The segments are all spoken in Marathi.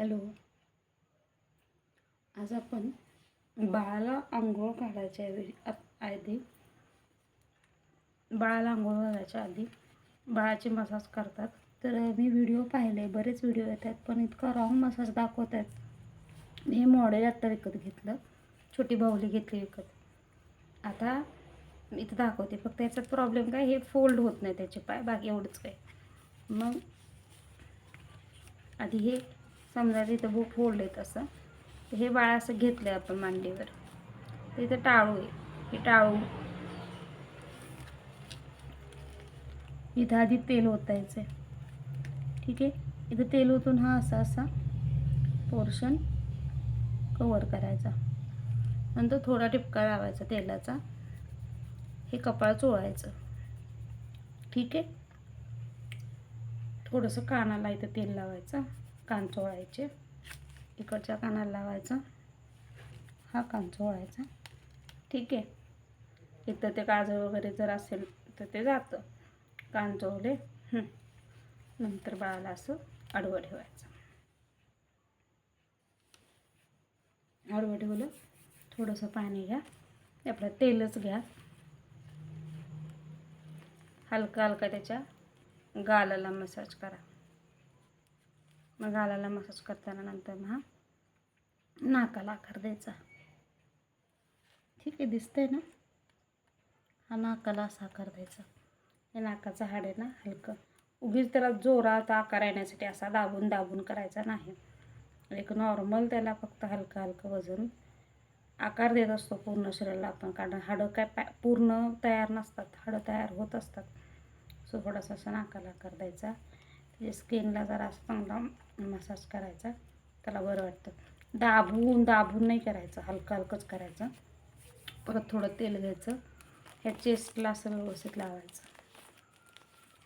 हॅलो. आज आपण बाळाला आंघोळ काढायच्या आधी बाळाला आंघोळ घालायच्या आधी बाळाचे मसाज करतात. तर मी व्हिडिओ पाहिले बरेच व्हिडिओ येतात पण इतका रॉंग मसाज दाखवत आहेत मी हे मॉडेल आत्ता विकत घेतलं छोटी बाहुली घेतली विकत. आता इथं दाखवते फक्त याच्यात प्रॉब्लेम काय हे फोल्ड होत नाही त्याचे पाय बाकी एवढंच काय. मग आधी हे समजा तिथं भूक फोडले तसं. तर हे बाळ असं घेतलं आपण मांडीवर. तिथं इथं टाळू आहे. हे टाळू. इथं आधी तेल ओतायचं आहे ठीक आहे? इथं तेल ओतून हा असा असा पोर्शन कवर करायचा. नंतर थोडा टिपका लावायचा तेलाचा. हे कपाळ चोळायचं. ठीक आहे? थोडंसं कानाला इथं तेल लावायचं. कान चोळायचे इकडच्या कानाला लावायचं. हा कान चोळायचा ठीक आहे. इथं ते काजळ वगैरे जर असेल तर ते जातं. कान चोळले नंतर बाळाला असं आडवं ठेवायचं. आडवं ठेवलं. थोडंसं पाणी घ्या. आपलं तेलच घ्या. हलका हलका त्याच्या गालाला मसाज करा. मग गालाला मसाज करताना नंतर मग हा नाकाला आकार द्यायचा. ठीक आहे दिसतंय ना? हा नाकाला असा आकार द्यायचा. हे नाकाचं हाड आहे ना हलकं. उगीच त्याला जोरात आकार येण्यासाठी असा दाबून दाबून करायचा नाही. एक नॉर्मल त्याला फक्त हलकं हलकं वजन आकार देत असतो पूर्ण शरीराला आपण. कारण हाडं काय पॅ पूर्ण तयार नसतात. हाडं तयार होत असतात. सो थोडासा असा नाकाला आकार द्यायचा. त्याच्या स्किनला जरा असं चांगला मसाज करायचा. त्याला बरं वाटतं. दाबून दाबून नाही करायचं. हलकं हलकंच करायचं. परत थोडं तेल घ्यायचं. ह्या चेस्टला असं व्यवस्थित लावायचं.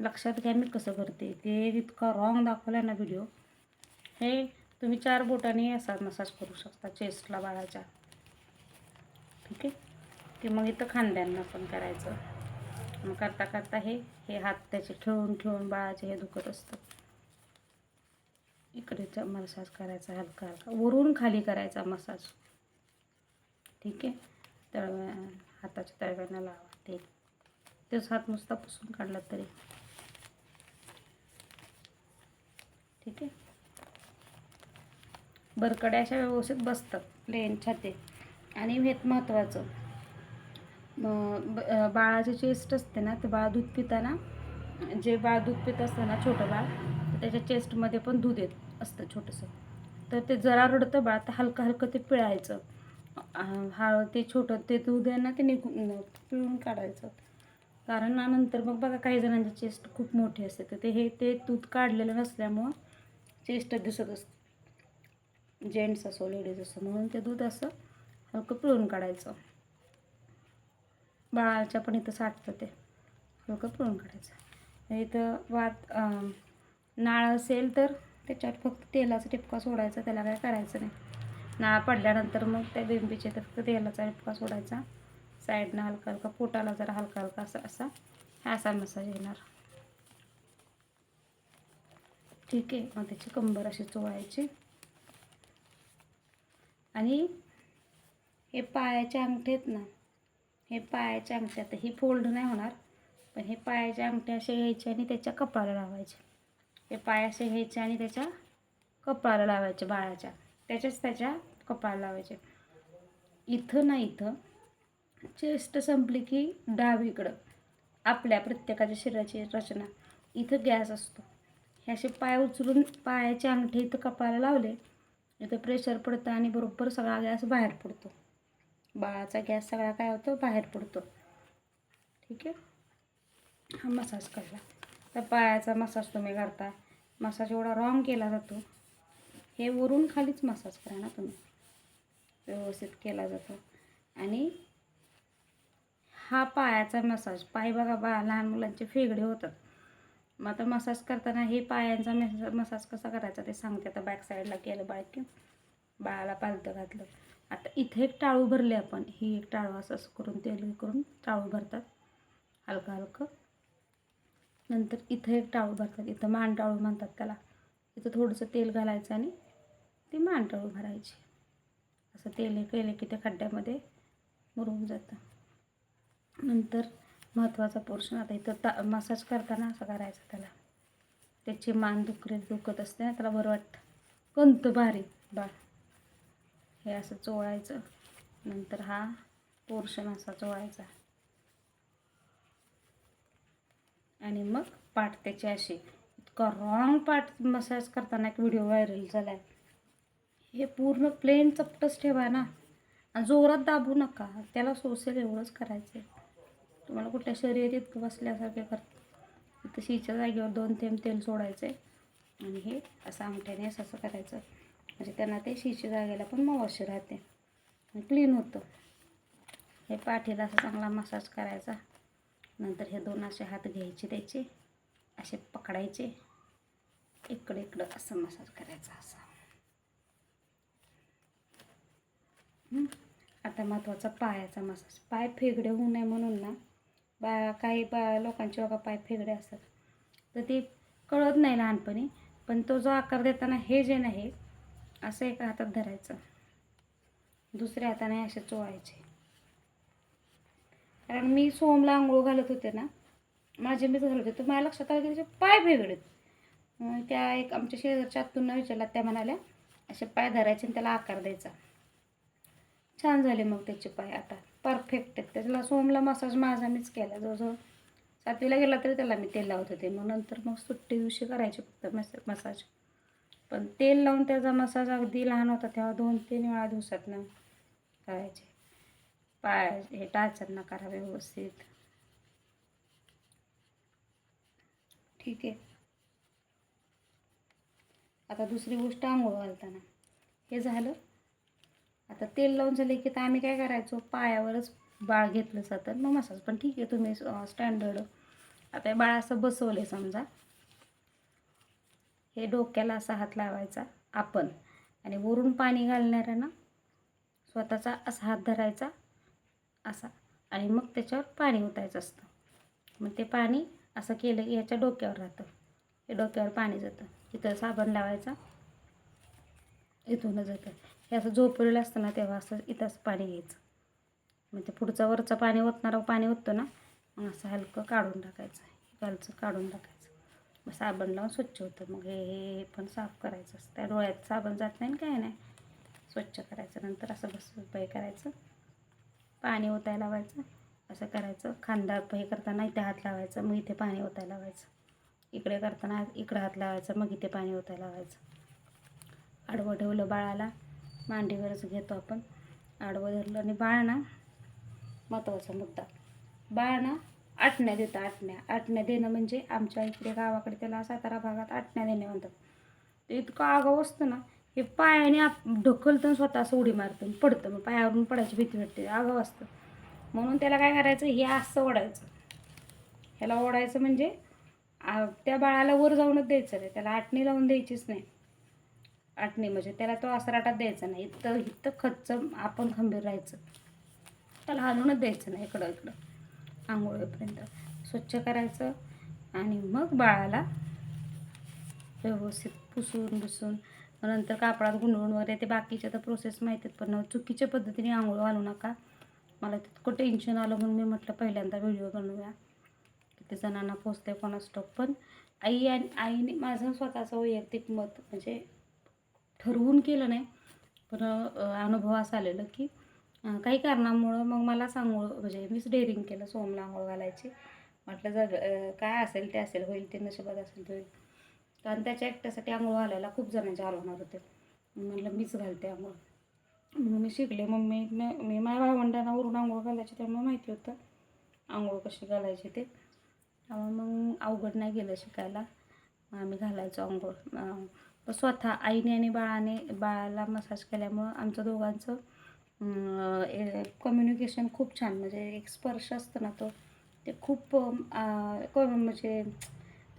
लक्षात घ्या मी कसं करते. ते इतका रॉंग दाखवला ना व्हिडिओ हे तुम्ही चार बोटांनी असा मसाज करू शकता चेस्टला बाळाच्या. ठीक आहे? की मग इथं खांद्यांना पण करायचं. मग करता करता हे हे हात त्याचे खेळून खेळून बाळाचे हे दुखत असतं. इकडे मसाज करायचा हलका हलका. वरून खाली करायचा मसाज. ठीक आहे? तळव्या हाताच्या तळव्यानं लावा. ते तेच हात नुसता पुसून काढला तरी. ठीक आहे? बरकड्या अशा व्यवस्थित बसतात प्लेन छाते आणि हेत महत्त्वाचं म- ब- बाळाचे चेस्ट असते ना ते बाळ दूध पिताना जे बाळ दूध पित असतं ना छोटं बाळ त्याच्या चेस्टमध्ये पण दूध येत असतं छोटंसं. तर ते जरा रडतं बाळ तर हलकं हलकं ते पिळायचं. अं, ते छोटं ते दूध आहे ना ते निघून पिळून काढायचं. कारण ना नंतर मग बघा काही जणांची चेस्ट खूप मोठी असते तर ते हे ते दूध काढलेलं नसल्यामुळं चेस्ट दिसत असतं. जेंट्स असो लेडीज असो म्हणून ते दूध असं हलकं पिळून काढायचं. बाळाच्या पण इथं साठतं ते. हलकं पिळून काढायचं. इथं वात नाळ असेल तर त्याच्यात फक्त तेलाचा टिपका सोडायचा त्याला काय करायचं नाही. नाळ पडल्यानंतर मग त्या बिंबीचे तर फक्त तेलाचा टिपका सोडायचा. साईडनं हलका हलका पोटाला जरा हलका हलका असा असा हा असा मसाज येणार. ठीक आहे मग त्याची कंबर अशी चोळायची. आणि हे पायाच्या अंगठे आहेत ना हे पायाच्या अंगठ्यात ही फोल्ड नाही होणार पण हे पायाच्या अंगठ्या असे घ्यायचे आणि त्याच्या कपाळाला लावायचे हे पाय असे घ्यायचे आणि त्याच्या कपाळाला लावायचे बाळाच्या. त्याच्याच त्याच्या कपाळाला लावायचे. इथं ना इथं चेस्ट संपली की डावीकडं आपल्या प्रत्येकाच्या शरीराची रचना. इथं गॅस असतो. हे असे पाय उचलून पायाचे अंगठे इथं कपाळाला लावले इथं प्रेशर पडतं आणि बरोबर सगळा गॅस बाहेर पडतो. बाळाचा गॅस सगळा काय होतो? बाहेर पडतो. ठीक आहे? हा मसाज कळला तर पायाचा मसाज तुम्ही करता. मसाज एवढा रॉंग केला जातो. हे वरून खालीच मसाज करा ना तुम्ही. व्यवस्थित केला जातो. आणि हा पायाचा मसाज पाय बघा बा लहान मुलांचे फेगडे होतात. मग आता मसाज करताना हे पायांचा मसाज मसाज कसा करायचा ते सांगते. आता बॅक साईडला केलं बाळ की बाळाला पालतं घातलं. आता इथे एक टाळू भरले आपण. ही एक टाळू असं करून तेल करून टाळू भरतात. हलकं हलकं. नंतर इथं एक टाळू भरतात इथं मान म्हणतात त्याला. इथं थोडंसं तेल घालायचं आणि ती मांडळ भरायची. असं तेल केले की त्या खड्ड्यामध्ये मुरवून जातं. नंतर महत्त्वाचा पोर्शन आता इथं ता मसाज करताना असं करायचं त्याला. त्याची मान दुखरे दुखत असते ना त्याला बरं वाटतं. कंत भारी बाळ. हे असं चोळायचं. नंतर हा पोर्शन असा चोळायचा. आणि मग पाठ त्याची अशी. इतका रॉंग पाठ मसाज करताना एक व्हिडिओ व्हायरल झाला आहे हे पूर्ण प्लेन चपटच ठेवा ना. आणि जोरात दाबू नका. त्याला सोसेल एवढंच करायचं आहे तुम्हाला कुठल्या शरीर इतकं बसल्यासारखे कर इथं शिच्या जागेवर दोन थेंब तेल सोडायचं आहे आणि हे असं अंगठ्याने असं असं करायचं. म्हणजे त्यांना ते शिच्या जागेला पण मवाशी राहते. आणि क्लीन होतं. हे पाठीला असं चांगला मसाज करायचा. नंतर हे दोन असे हात घ्यायचे त्याचे असे पकडायचे. इकडे इकडं असं मसाज करायचा असा. आता महत्त्वाचा पायाचा मसाज. पाय फेगडे होऊ नये म्हणून ना बा काही बा लोकांचे बघा पाय फेगडे असतात. तर ते कळत नाही लहानपणी पण तो जो आकार देताना हे जे नाही असं एका हातात धरायचं. दुसऱ्या हाताने असे चोळायचे. कारण मी सोमला आंघोळ घालत होते ना माझे मीच घालत होते तर माझ्या लक्षात आलं की त्याचे पाय वेगळेत मग त्या एक आमच्या शेजारच्या आतून विचारला त्या म्हणाल्या असे पाय धरायचे आणि त्याला आकार द्यायचा. छान झाले मग त्याचे पाय आता परफेक्ट आहेत. त्याला सोमला मसाज माझा मीच केला. जवळजवळ सातवीला गेला तरी त्याला मी तेल लावत होते. मग नंतर मग सुट्टी दिवशी करायचे फक्त मस मसाज पण तेल लावून त्याचा मसाज अगदी लहान होता तेव्हा दोन तीन वेळा दिवसातनं करायचे. पाय हे टाचांना करा व्यवस्थित. ठीक आहे. आता दुसरी गोष्ट आंघोळ घालताना. हे झालं. आता तेल लावून झाले की तर आम्ही काय करायचो? पायावरच बाळ घेतलं जातं. मग मसाज पण ठीक आहे तुम्ही स्टँडर्ड आता हे बाळ असं बसवले समजा. हे डोक्याला असा हात लावायचा आपण. आणि वरून पाणी घालणाऱ्यानं स्वतःचा असा हात धरायचा. असा. आणि मग त्याच्यावर पाणी ओतायचं असतं. मग ते पाणी असं केलं की ह्याच्या डोक्यावर राहतं. हे डोक्यावर पाणी जातं. इथं साबण लावायचा. इथूनच जातं. हे असं झोपलेलं असतं ना तेव्हा असं इथंच पाणी घ्यायचं. मग ते पुढचं वरचं पाणी ओतणारं पाणी ओततो ना मग असं हलकं काढून टाकायचं. खालचं काढून टाकायचं. मग साबण लावून स्वच्छ होतं. मग हे हे पण साफ करायचं असतं. त्या डोळ्यात साबण जात नाही काय नाही. स्वच्छ करायचं. नंतर असं बस उपाय करायचं. पाणी ओतायला लावायचं. असं करायचं. खांदा हे करताना इथे हात लावायचं. मग इथे पाणी ओतायला लावायचं. इकडे करताना इकडे हात लावायचं. मग इथे पाणी ओतायला लावायचं. आडवं ठेवलं बाळाला. मांडीवरच घेतो आपण. आडवं धरलं आणि बाळ ना महत्त्वाचा मुद्दा. बाळ ना आटण्या देतं. आटण्या. आटण्या देणं म्हणजे आमच्या इकडे गावाकडे त्याला सातारा भागात आटण्या देणे म्हणतात. ते इतकं आगाव असतं ना. हे पायाने आप ढकलतं स्वतः असं उडी मारतं पडतं. मग पायावरून पडायची भीती वाटते. आगाव असतं. म्हणून त्याला काय करायचं? हे असं ओढायचं. ह्याला ओढायचं म्हणजे त्या बाळाला वर जाऊनच द्यायचं नाही. त्याला आटणी लावून द्यायचीच नाही. आटणी म्हणजे त्याला तो आसराटात द्यायचा नाही. इथं इथं खच्च आपण खंबीर राहायचं. त्याला हलवूनच द्यायचं नाही इकडं इकडं. आंघोळीपर्यंत स्वच्छ करायचं. आणि मग बाळाला व्यवस्थित पुसून बसून मग नंतर कापडात गुंडवून वगैरे ते बाकीच्या तर प्रोसेस माहीत आहेत पण चुकीच्या पद्धतीने आंघोळ घालू नका. मला तितकं टेन्शन आलं म्हणून मी म्हटलं पहिल्यांदा व्हिडिओ बनवूया. किती जणांना पोचते कोणास स्टॉप पण. आई आणि आईने माझं स्वतःचं वैयक्तिक मत म्हणजे ठरवून केलं नाही पण अनुभव असा आलेलं की काही कारणामुळं मग मला सांगू म्हणजे मीच डेअरिंग केलं सोमला आंघोळ घालायची. म्हटलं जर काय असेल ते असेल होईल ते नशिबात असेल ते होईल. कारण त्याच्या एकट्यासाठी आंघोळ घालायला खूप जणांचे हाल होणार होते म्हटलं मीच घालते आंघोळ. मग मी शिकले. मम्मी मी माझ्या भावंडांना वरून आंघोळ घालायची त्यामुळे माहिती होतं आंघोळ कशी घालायची ते. त्यामुळे मग अवघड नाही गेलं शिकायला. आम्ही घालायचो आंघोळ. स्वतः आईने आणि बाळाने बाळाला मसाज केल्यामुळं आमचं दोघांचं कम्युनिकेशन खूप छान. म्हणजे एक स्पर्श असतो ना तो ते खूप क- म्हणजे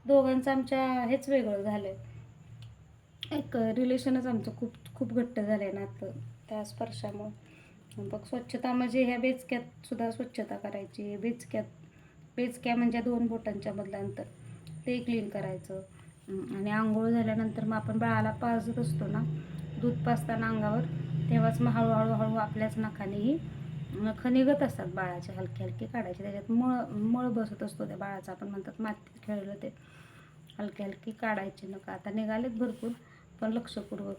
दोघांचं आमच्या हेच वेगळं झालं आहे एक रिलेशनच आमचं खूप खूप घट्ट झालं आहे नातं त्या स्पर्शामुळं. बघ स्वच्छता म्हणजे ह्या बेचक्यात सुद्धा स्वच्छता करायची बेचक्यात बेचक्या म्हणजे दोन बोटांच्या मधलं अंतर ते क्लीन करायचं. आणि आंघोळ झाल्यानंतर मग आपण बाळाला पाजत असतो ना दूध पाजताना अंगावर तेव्हाच मग हळूहळू हळू आपल्याच नखानेही नखं निघत असतात बाळाचे हलके हलके काढायचे त्याच्यात मळ मळ बसत असतो त्या बाळाचा. आपण म्हणतात मातीत खेळलं ते. हलके हलके काढायचे नका आता निघालेत भरपूर पण लक्षपूर्वक.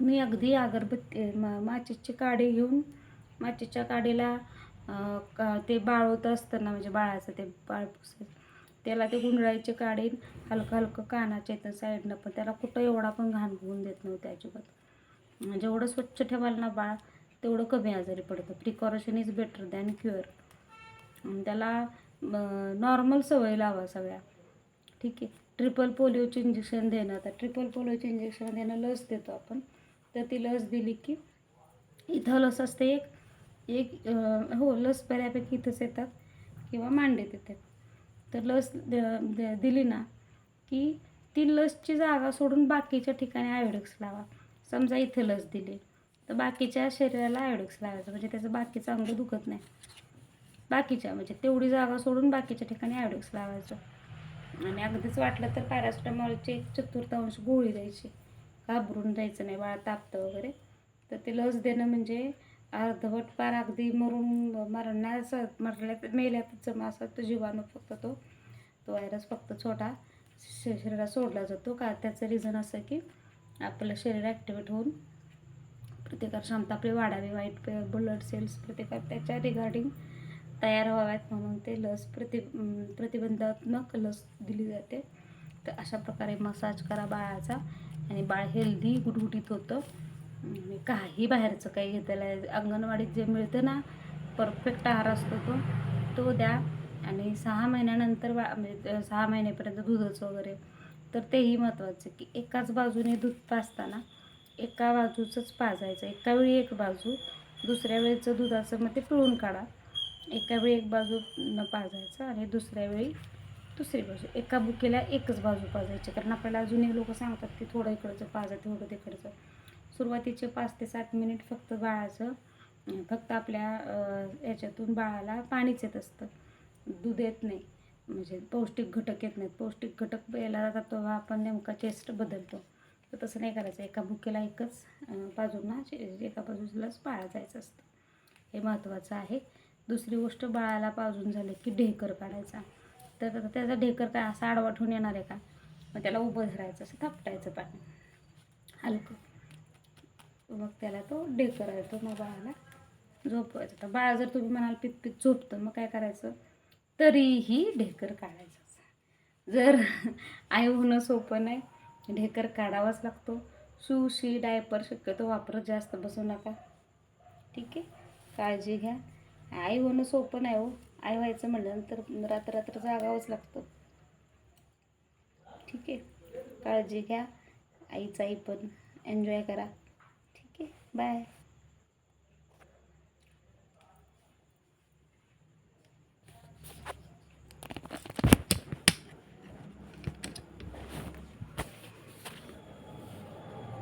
मी अगदी अगरबत्ती मा माचीची काडी घेऊन माचीच्या काडीला का ते बाळवत असताना म्हणजे बाळाचं ते बाळ त्याला ते गुंडळायचे काढीन हलकं हलकं कानाच्या इथं साईडनं पण त्याला कुठं एवढा पण घाण होऊन देत नव्हते अजिबात. म्हणजे जेवढं स्वच्छ ठेवाल ना बाळ तेवढं कमी आजारी पडतं. Precaution is better than cure त्याला नॉर्मल सवय लावा सगळ्या. ठीक आहे? ट्रिपल पोलिओचे इंजेक्शन देणं. आता ट्रिपल पोलिओचे इंजेक्शन देणं लस देतो आपण. तर ती लस दिली की इथं लस असते एक एक हो लस बऱ्यापैकी इथंच येतात. किंवा मांडे येते. तर लस द- द- दिली ना की ती लसची जागा सोडून बाकीच्या ठिकाणी आयोडेक्स लावा. समजा इथे लस दिली. तर बाकीच्या शरीराला आयोडेक्स लावायचं. म्हणजे त्याचं बाकीचं अंग दुखत नाही. बाकीच्या म्हणजे तेवढी जागा सोडून बाकीच्या ठिकाणी आयोडेक्स लावायचं. आणि अगदीच वाटलं तर पॅरासिटामॉलची एक चतुर्थांश गोळी द्यायची. घाबरून जायचं नाही बाळा तापतं वगैरे. तर ते लस देणं म्हणजे अर्धवट पार अगदी मरून मरण्याचं मरल्या मेल्या जमा असा तो जीवाणू फक्त तो तो व्हायरस फक्त छोटा श- शरीरात सोडला जातो. का? त्याचं रिझन असं की आपलं शरीर ॲक्टिवेट होऊन प्रतिकार क्षमता आपली वाढावी वाईट ब्लड सेल्स प्रतिकार त्याच्या रिगार्डिंग तयार व्हाव्यात म्हणून ते लस प्रति प्रतिबंधात्मक लस दिली जाते. तर अशा प्रकारे मसाज करा बाळाचा. आणि बाळ हेल्दी गुटगुटीत होतं. आणि काही बाहेरचं काही घेतलं अंगणवाडीत जे मिळतं ना परफेक्ट आहार असतो तो तो द्या. आणि सहा महिन्यानंतर बा म्हणजे सहा महिन्यापर्यंत दुधाचं वगैरे. तर तेही महत्त्वाचं की एकाच बाजूने दूध पाजताना एका बाजूचंच पाजायचं. एका वेळी एक बाजू दुसऱ्या वेळेचं दुधाचं मग ते पिळून काढा. एका वेळी एक बाजू न पाजायचं आणि दुसऱ्या वेळी दुसरी बाजू. एका बुकेला एकच बाजू पाजायची. कारण आपल्याला अजूनही लोक सांगतात की थोडं इकडचं पाजा थोडं तिकडचं. सुरुवातीचे पाच ते सात मिनिट फक्त बाळाचं फक्त आपल्या याच्यातून बाळाला पाणीच येत असतं. दूध येत नाही. म्हणजे पौष्टिक घटक येत नाहीत. पौष्टिक घटक यायला जातात तेव्हा आपण नेमका चेस्ट बदलतो. तर तसं नाही करायचं. एका भुकेला एकच बाजूंना एका बाजूलाच पाळा जायचं असतं. हे महत्त्वाचं आहे. दुसरी गोष्ट बाळाला पाजून झालं की ढेकर काढायचा. तर त्याचा ढेकर काय असा आडवा ठेवून येणार आहे का? मग त्याला उभं धरायचं असं थापटायचं पाणी. हलकं. मग त्याला तो ढेकर येतो मग बाळाला झोपवायचं. तर बाळ जर तुम्ही म्हणाल पित पित झोपतं मग काय करायचं? तरीही ढेकर काढायचं जर आई होणं सोपं नाही ढेकर काढावाच लागतो. सुशी डायपर शक्यतो वापरत जास्त बसू नका. ठीक आहे? काळजी घ्या. आई होणं सोपं नाही हो. आई व्हायचं म्हटल्यानंतर रात्र रात्र जागावंच लागतं. ठीक आहे? काळजी घ्या. आईचं आई पण एन्जॉय करा. ठीक आहे? बाय